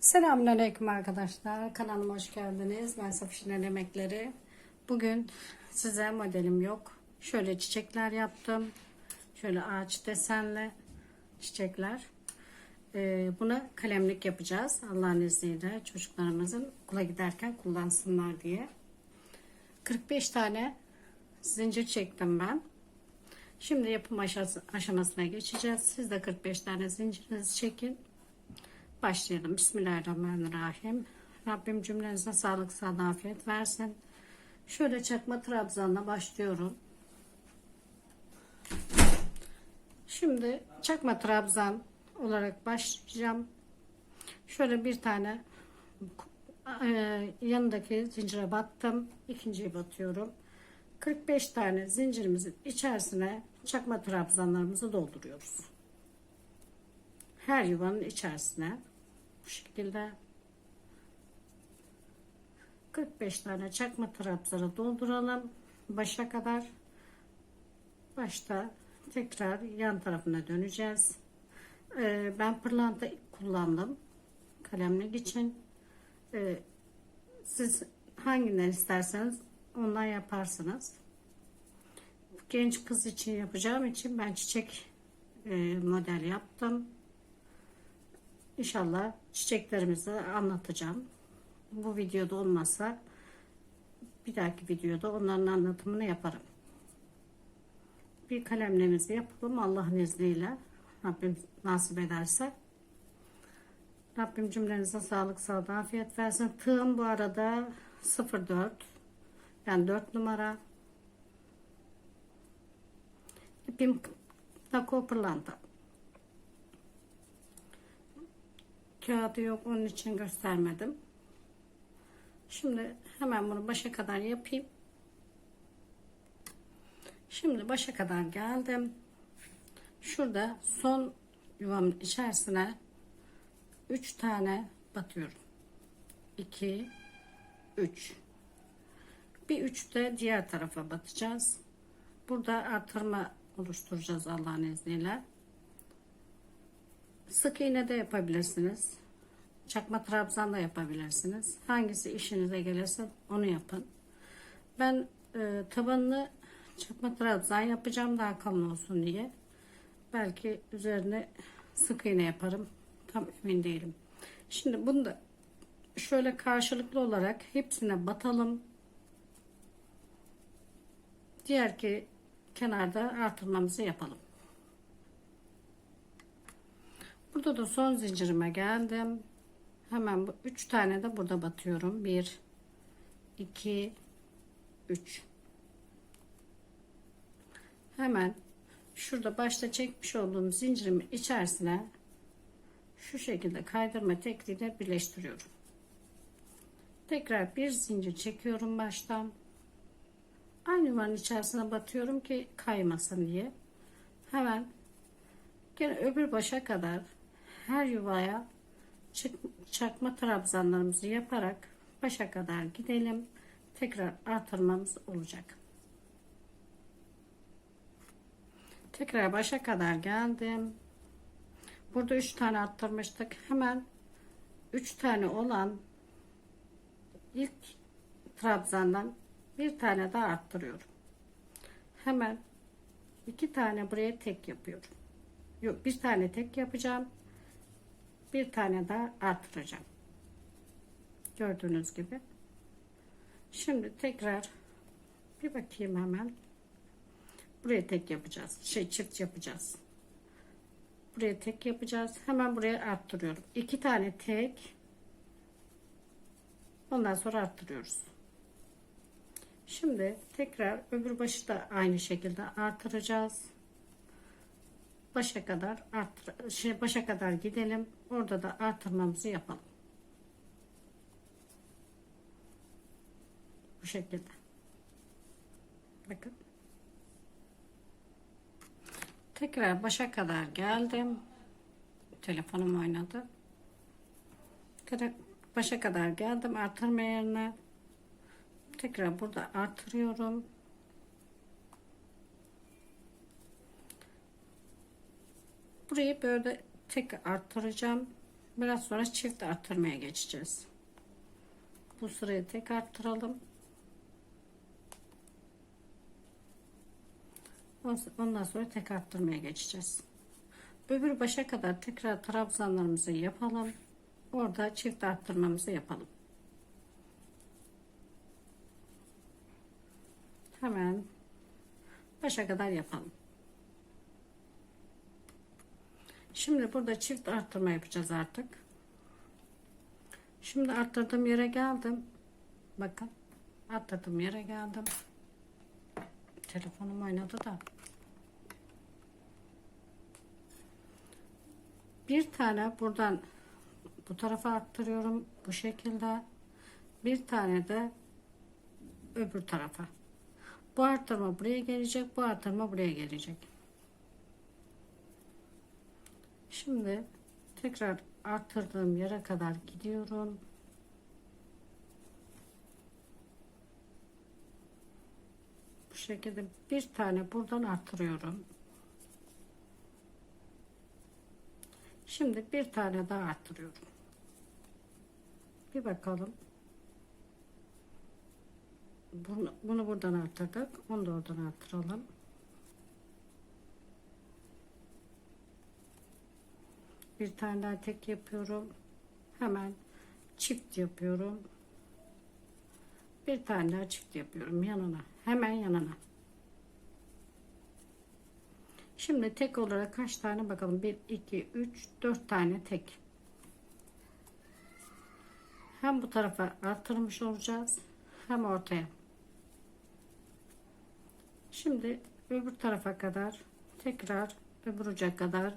Selamünaleyküm arkadaşlar. Kanalıma hoş geldiniz. Ben Safişler Emekleri. Bugün size modelim yok. Şöyle çiçekler yaptım. Şöyle ağaç desenli çiçekler. Ee, buna kalemlik yapacağız. Allah'ın izniyle çocuklarımızın okula giderken kullansınlar diye. 45 tane zincir çektim ben. Şimdi yapım aşamasına geçeceğiz. Siz de 45 tane zincirinizi çekin. Başlayalım. Bismillahirrahmanirrahim. Rabbim cümlenize sağlık, sağlık, afiyet versin. Şöyle çakma trabzanla başlıyorum. Şimdi çakma trabzan olarak başlayacağım. Şöyle bir tane e, yanındaki zincire battım. ikinciyi batıyorum. 45 tane zincirimizin içerisine çakma trabzanlarımızı dolduruyoruz. Her yuvanın içerisine bu şekilde 45 tane çakma trabzanı dolduralım. Başa kadar başta tekrar yan tarafına döneceğiz. Ee, ben pırlanta kullandım kalemlik için. Ee, siz hanginden isterseniz ondan yaparsınız. Genç kız için yapacağım için ben çiçek e, model yaptım. İnşallah çiçeklerimizi anlatacağım. Bu videoda olmazsa bir dahaki videoda onların anlatımını yaparım. Bir kalemlerimizi yapalım Allah'ın izniyle. Rabbim nasip ederse. Rabbim cümlenize sağlık, sağlık, afiyet versin. Tığım bu arada 04. Yani 4 numara. İpim Nako pırlanta. Kağıdı yok onun için göstermedim. Şimdi hemen bunu başa kadar yapayım. Şimdi başa kadar geldim. Şurada son yuvamın içerisine 3 tane batıyorum. 2 3 bir 3 de diğer tarafa batacağız. Burada artırma oluşturacağız Allah'ın izniyle. Sık iğne de yapabilirsiniz. Çakma trabzan da yapabilirsiniz. Hangisi işinize gelirse onu yapın. Ben e, tabanını çakma trabzan yapacağım daha kalın olsun diye. Belki üzerine sık iğne yaparım. Tam emin değilim. Şimdi bunu da şöyle karşılıklı olarak hepsine batalım. Diğer ki kenarda artırmamızı yapalım. Burada da son zincirime geldim. Hemen bu üç tane de burada batıyorum. 1 2 3 Hemen şurada başta çekmiş olduğum zincirimin içerisine şu şekilde kaydırma tekniğiyle birleştiriyorum. Tekrar bir zincir çekiyorum baştan. Aynı yuvanın içerisine batıyorum ki kaymasın diye. Hemen gene öbür başa kadar her yuvaya çakma trabzanlarımızı yaparak başa kadar gidelim. Tekrar artırmamız olacak. Tekrar başa kadar geldim. Burada 3 tane arttırmıştık. Hemen 3 tane olan ilk trabzandan bir tane daha arttırıyorum. Hemen iki tane buraya tek yapıyorum. Yok bir tane tek yapacağım. Bir tane daha arttıracağım. Gördüğünüz gibi. Şimdi tekrar bir bakayım hemen. Buraya tek yapacağız. Şey çift yapacağız. Buraya tek yapacağız. Hemen buraya arttırıyorum. İki tane tek. Ondan sonra arttırıyoruz. Şimdi tekrar öbür başı da aynı şekilde artıracağız. Başa kadar arttır şey başa kadar gidelim. Orada da artırmamızı yapalım. Bu şekilde. Bakın. Tekrar başa kadar geldim. Telefonum oynadı. Başa kadar geldim artırma yerine tekrar burada artırıyorum. Burayı böyle tek arttıracağım. Biraz sonra çift arttırmaya geçeceğiz. Bu sırayı tek arttıralım. Ondan sonra tek arttırmaya geçeceğiz. Öbür başa kadar tekrar trabzanlarımızı yapalım. Orada çift arttırmamızı yapalım. Hemen başa kadar yapalım. Şimdi burada çift arttırma yapacağız artık. Şimdi arttırdığım yere geldim. Bakın. Arttırdığım yere geldim. Telefonum oynadı da. Bir tane buradan bu tarafa arttırıyorum. Bu şekilde. Bir tane de öbür tarafa. Bu arttırma buraya gelecek. Bu arttırma buraya gelecek. Şimdi tekrar arttırdığım yere kadar gidiyorum. Bu şekilde bir tane buradan arttırıyorum. Şimdi bir tane daha arttırıyorum. Bir bakalım. Bunu, bunu buradan arttırdık. Onu da oradan arttıralım. Bir tane daha tek yapıyorum. Hemen çift yapıyorum. Bir tane daha çift yapıyorum yanına. Hemen yanına. Şimdi tek olarak kaç tane bakalım. 1, 2, 3, 4 tane tek. Hem bu tarafa arttırmış olacağız. Hem ortaya. Şimdi öbür tarafa kadar tekrar öbür uca kadar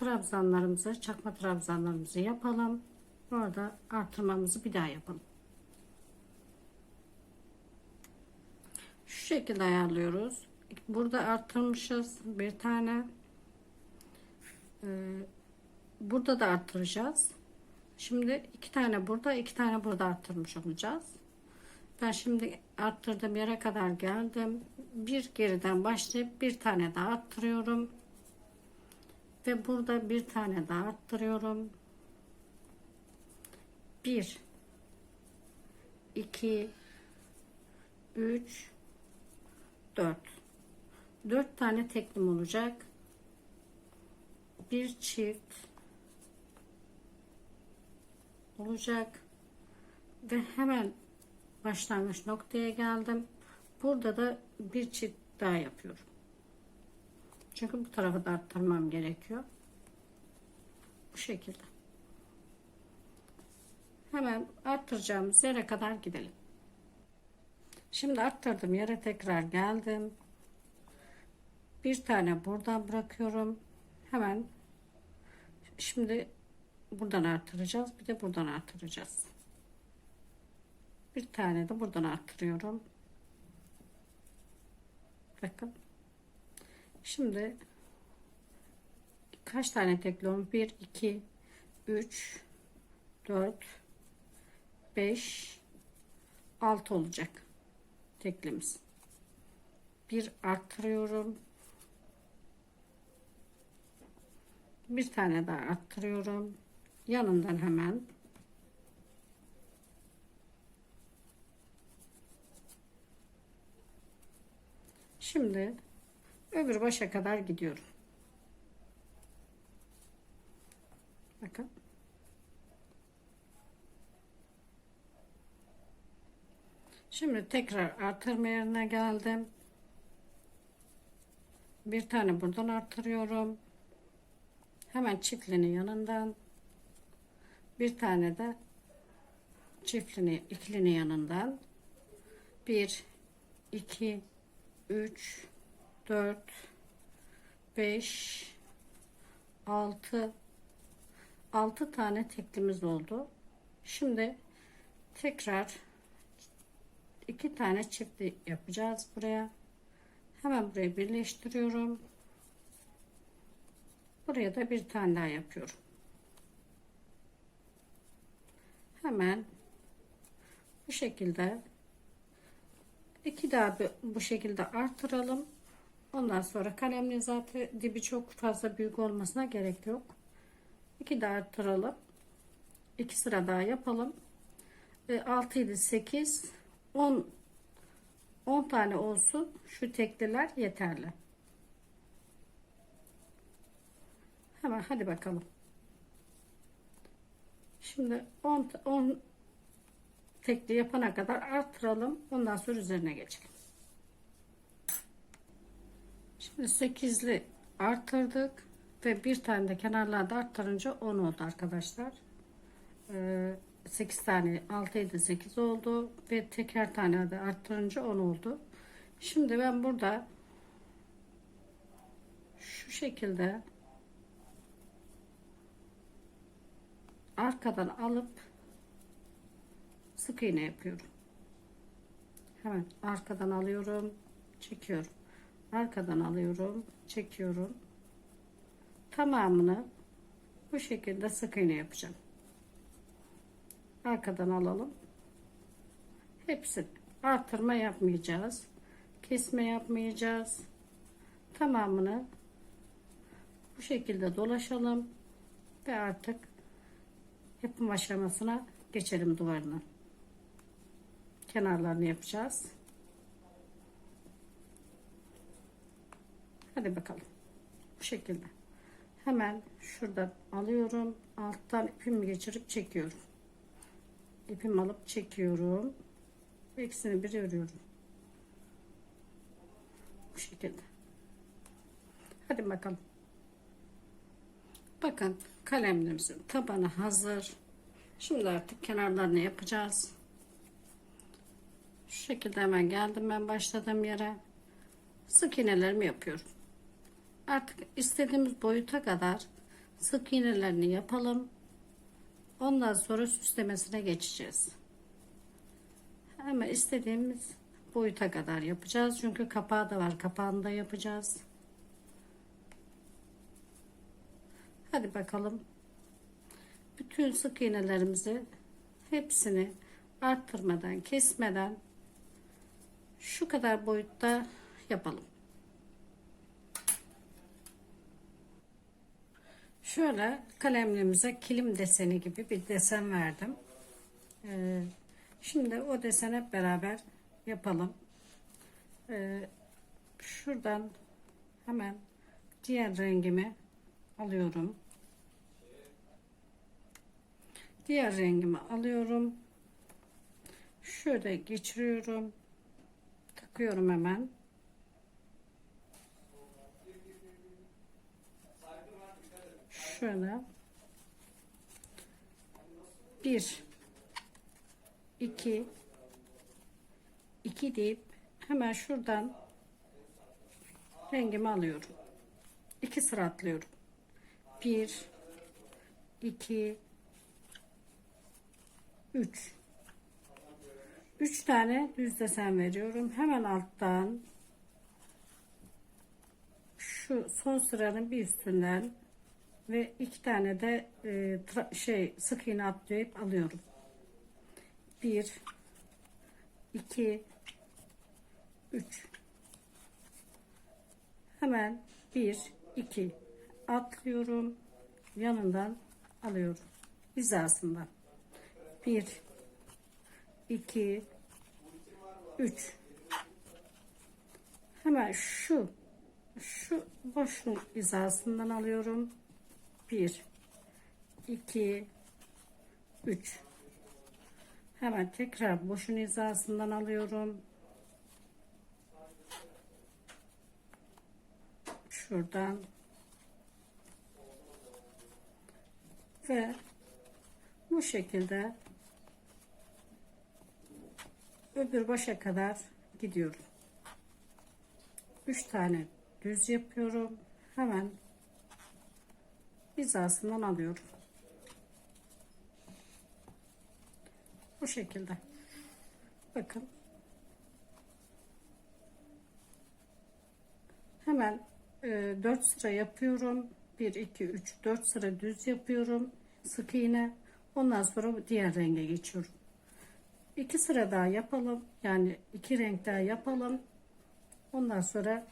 trabzanlarımızı çakma trabzanlarımızı yapalım. Orada artırmamızı bir daha yapalım. Şu şekilde ayarlıyoruz. Burada arttırmışız bir tane. Ee, burada da arttıracağız. Şimdi iki tane burada, iki tane burada arttırmış olacağız. Ben şimdi arttırdığım yere kadar geldim. Bir geriden başlayıp bir tane daha arttırıyorum. Ve burada bir tane daha arttırıyorum. Bir, iki, üç, dört. Dört tane teklim olacak. Bir çift olacak. Ve hemen başlangıç noktaya geldim. Burada da bir çift daha yapıyorum. Çünkü bu tarafı da arttırmam gerekiyor. Bu şekilde. Hemen arttıracağımız yere kadar gidelim. Şimdi arttırdım yere tekrar geldim. Bir tane buradan bırakıyorum. Hemen şimdi buradan arttıracağız. Bir de buradan arttıracağız. Bir tane de buradan arttırıyorum. Bakın. Şimdi kaç tane tekliyorum? 1, 2, 3, 4, 5, 6 olacak teklimiz. Bir arttırıyorum. Bir tane daha arttırıyorum. Yanından hemen Şimdi öbür başa kadar gidiyorum. Bakın. Şimdi tekrar artırma yerine geldim. Bir tane buradan artırıyorum. Hemen çiftliğinin yanından bir tane de çiftliğini ikilinin yanından 1 2 3 4 5 6 6 tane teklimiz oldu. Şimdi tekrar iki tane çiftli yapacağız buraya. Hemen buraya birleştiriyorum. Buraya da bir tane daha yapıyorum. Hemen bu şekilde iki daha bu şekilde artıralım. Ondan sonra kalemle zaten dibi çok fazla büyük olmasına gerek yok. İki daha artıralım. iki sıra daha yapalım. E, 6 7 8 10 10 tane olsun. Şu tekliler yeterli. Hemen hadi bakalım. Şimdi 10 10 tekli yapana kadar arttıralım. Ondan sonra üzerine geçelim. Şimdi 8'li arttırdık ve bir tane de kenarlarda arttırınca 10 oldu arkadaşlar. Ee, 8 tane 6 7 8 oldu ve teker tane de arttırınca 10 oldu. Şimdi ben burada şu şekilde arkadan alıp sık iğne yapıyorum. Hemen arkadan alıyorum, çekiyorum. Arkadan alıyorum, çekiyorum. Tamamını bu şekilde sık iğne yapacağım. Arkadan alalım. Hepsini artırma yapmayacağız. Kesme yapmayacağız. Tamamını bu şekilde dolaşalım ve artık yapım aşamasına geçelim duvarına. Kenarlarını yapacağız. Hadi bakalım. Bu şekilde. Hemen şuradan alıyorum. Alttan ipimi geçirip çekiyorum. İpimi alıp çekiyorum. İkisini bir örüyorum. Bu şekilde. Hadi bakalım. Bakın kalemlerimizin tabanı hazır. Şimdi artık kenarlarını yapacağız. Şu şekilde hemen geldim ben başladığım yere. Sık iğnelerimi yapıyorum. Artık istediğimiz boyuta kadar sık iğnelerini yapalım. Ondan sonra süslemesine geçeceğiz. Ama istediğimiz boyuta kadar yapacağız. Çünkü kapağı da var. Kapağını da yapacağız. Hadi bakalım. Bütün sık iğnelerimizi hepsini arttırmadan, kesmeden şu kadar boyutta yapalım. Şöyle kalemliğimize kilim deseni gibi bir desen verdim. Ee, şimdi o deseni hep beraber yapalım. Ee, şuradan hemen diğer rengimi alıyorum. Diğer rengimi alıyorum. Şöyle geçiriyorum. Takıyorum hemen. Şöyle. Bir. iki, iki deyip hemen şuradan rengimi alıyorum. İki sıra atlıyorum. Bir, iki, üç. Üç tane düz desen veriyorum. Hemen alttan şu son sıranın bir üstünden ve iki tane de e, şey sık iğne atlayıp alıyorum. Bir, iki, üç. Hemen bir, iki atlıyorum. Yanından alıyorum. Hizasından. Bir, iki, üç. Hemen şu şu boşun hizasından alıyorum. 1 2 3 hemen tekrar boşun hizasından alıyorum. Şuradan. Ve bu şekilde öbür başa kadar gidiyorum. 3 tane düz yapıyorum. Hemen hizasından alıyorum. Bu şekilde. Bakın. Hemen e, 4 sıra yapıyorum. 1, 2, 3, 4 sıra düz yapıyorum. Sık iğne. Ondan sonra diğer renge geçiyorum. 2 sıra daha yapalım. Yani iki renk daha yapalım. Ondan sonra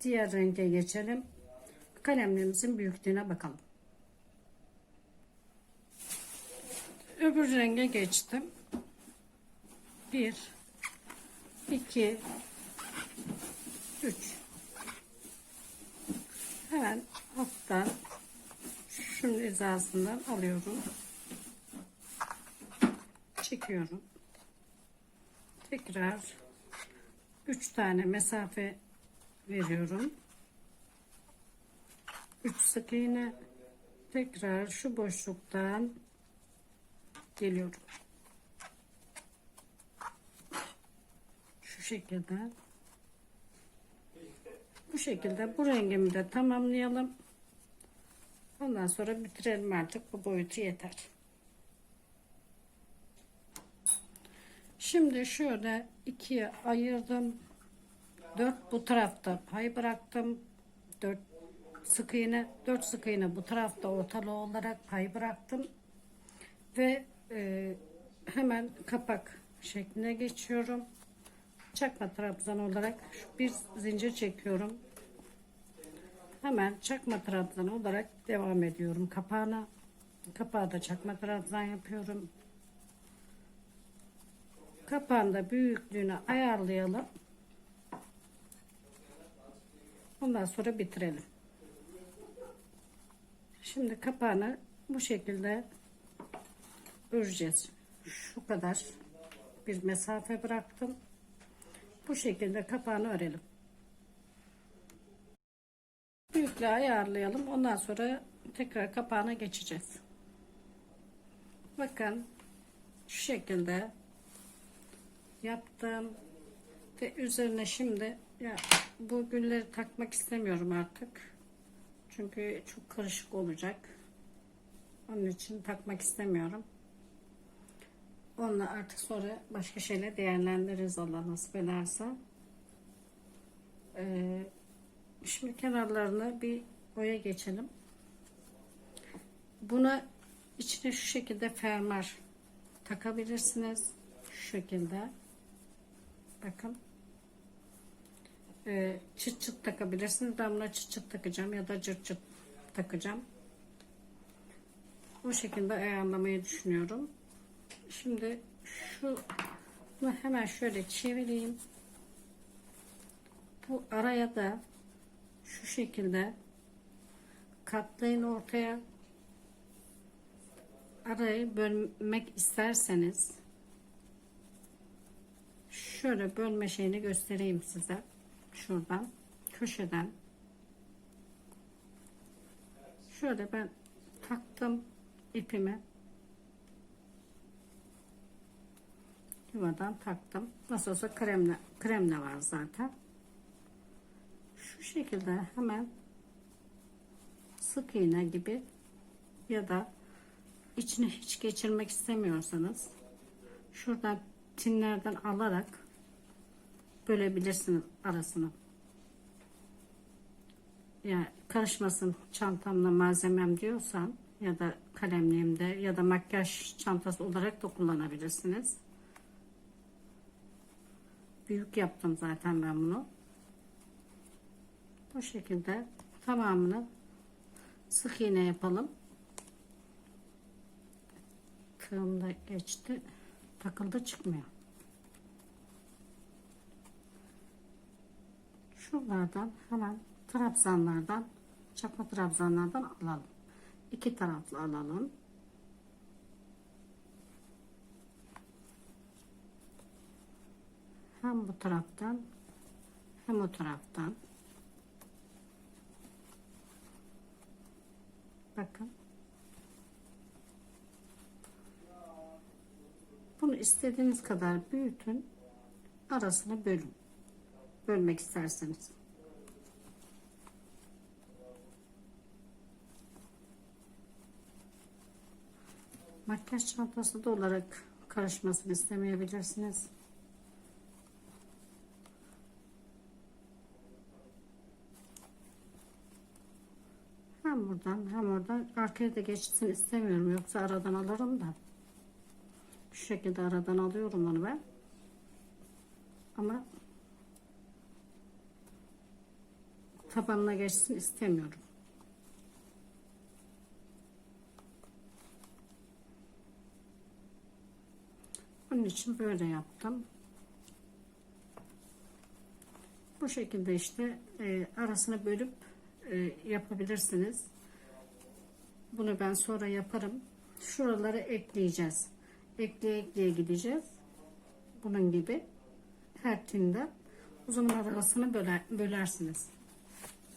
diğer renge geçelim. Kalemlerimizin büyüklüğüne bakalım. Öbür renge geçtim. Bir, iki, üç. Hemen alttan şunun hizasından alıyorum. Çekiyorum. Tekrar üç tane mesafe veriyorum. Üç sık iğne tekrar şu boşluktan geliyorum. Şu şekilde. Bu şekilde bu rengimi de tamamlayalım. Ondan sonra bitirelim artık. Bu boyutu yeter. Şimdi şöyle ikiye ayırdım. Dört bu tarafta pay bıraktım. Dört sık iğne, dört sık iğne bu tarafta ortalı olarak pay bıraktım. Ve e, hemen kapak şekline geçiyorum. Çakma trabzan olarak bir zincir çekiyorum. Hemen çakma trabzan olarak devam ediyorum kapağına. Kapağı da çakma trabzan yapıyorum. Kapağında büyüklüğünü ayarlayalım. Ondan sonra bitirelim. Şimdi kapağını bu şekilde öreceğiz. Şu kadar bir mesafe bıraktım. Bu şekilde kapağını örelim. Büyüklüğü ayarlayalım. Ondan sonra tekrar kapağına geçeceğiz. Bakın şu şekilde yaptım ve üzerine şimdi ya bu gülleri takmak istemiyorum artık çünkü çok karışık olacak onun için takmak istemiyorum onunla artık sonra başka şeyle değerlendiririz Allah nasip ederse ee, şimdi kenarlarını bir boya geçelim buna içine şu şekilde fermuar takabilirsiniz şu şekilde Bakın. Ee, çıt çıt takabilirsiniz. Ben buna çıt çıt takacağım ya da cırt cırt takacağım. Bu şekilde ayarlamayı düşünüyorum. Şimdi şu hemen şöyle çevireyim. Bu araya da şu şekilde katlayın ortaya. Arayı bölmek isterseniz şöyle bölme şeyini göstereyim size. Şuradan köşeden şöyle ben taktım ipimi yuvadan taktım. Nasıl olsa kremle, kremle var zaten. Şu şekilde hemen sık iğne gibi ya da içine hiç geçirmek istemiyorsanız şuradan tinlerden alarak bölebilirsiniz arasını. Yani karışmasın çantamla malzemem diyorsan ya da kalemliğimde ya da makyaj çantası olarak da kullanabilirsiniz. Büyük yaptım zaten ben bunu. Bu şekilde tamamını sık iğne yapalım. Tığım da geçti takıldı çıkmıyor. Şuralardan hemen trabzanlardan çakma trabzanlardan alalım. İki taraflı alalım. Hem bu taraftan hem o taraftan. Bakın. Bunu istediğiniz kadar büyütün. Arasını bölün. Bölmek isterseniz. Makyaj çantası da olarak karışmasını istemeyebilirsiniz. Hem buradan hem oradan arkaya da geçsin istemiyorum. Yoksa aradan alırım da. Şu şekilde aradan alıyorum onu ben. Ama tabanına geçsin istemiyorum. için böyle yaptım. Bu şekilde işte e, arasını bölüp e, yapabilirsiniz. Bunu ben sonra yaparım. Şuraları ekleyeceğiz. Ekleye ekleye gideceğiz. Bunun gibi her tinde zaman arasını böler, bölersiniz.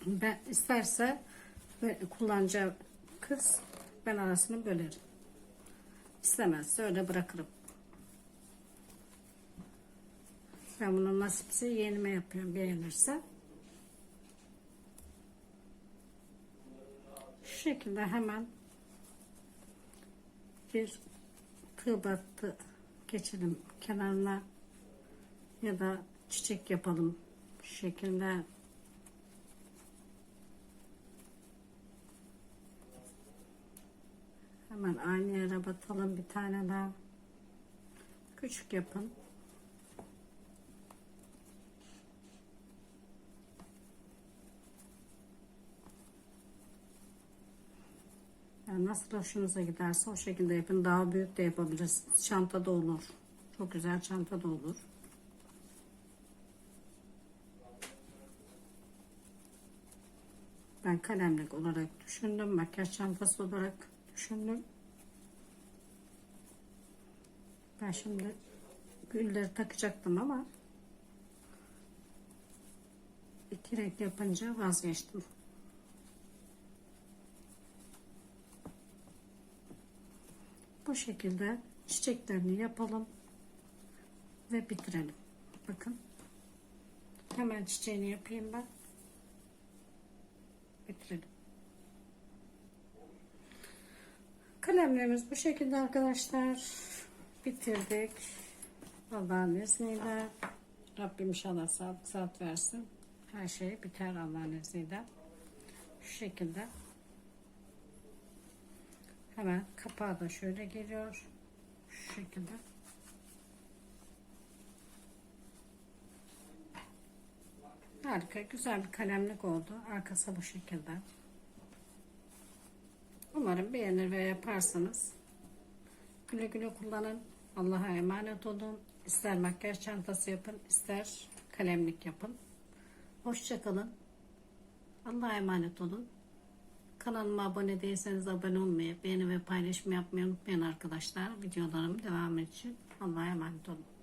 Ben isterse kullanacağı kız ben arasını bölerim. İstemezse öyle bırakırım. Ben bunu nasipse yeğenime yapıyorum beğenirse. Şekilde hemen bir tığ battı. Geçelim kenarına ya da çiçek yapalım şu şekilde hemen aynı yere batalım bir tane daha. Küçük yapın nasıl hoşunuza giderse o şekilde yapın. Daha büyük de yapabilirsiniz. Çanta da olur. Çok güzel çanta da olur. Ben kalemlik olarak düşündüm. Makyaj çantası olarak düşündüm. Ben şimdi gülleri takacaktım ama iki renk yapınca vazgeçtim. Bu şekilde çiçeklerini yapalım ve bitirelim. Bakın. Hemen çiçeğini yapayım ben. Bitirelim. Kalemlerimiz bu şekilde arkadaşlar. Bitirdik. Allah'ın izniyle. Rabbim inşallah sağlık saat versin. Her şey biter Allah'ın izniyle. Şu şekilde. Hemen kapağı da şöyle geliyor. Şu şekilde. Harika, güzel bir kalemlik oldu. Arkası bu şekilde. Umarım beğenir ve yaparsanız. Güle güle kullanın. Allah'a emanet olun. İster makyaj çantası yapın, ister kalemlik yapın. Hoşçakalın. Allah'a emanet olun. Kanalıma abone değilseniz abone olmayı, beğeni ve paylaşım yapmayı unutmayın arkadaşlar. Videolarım devam için Allah'a emanet olun.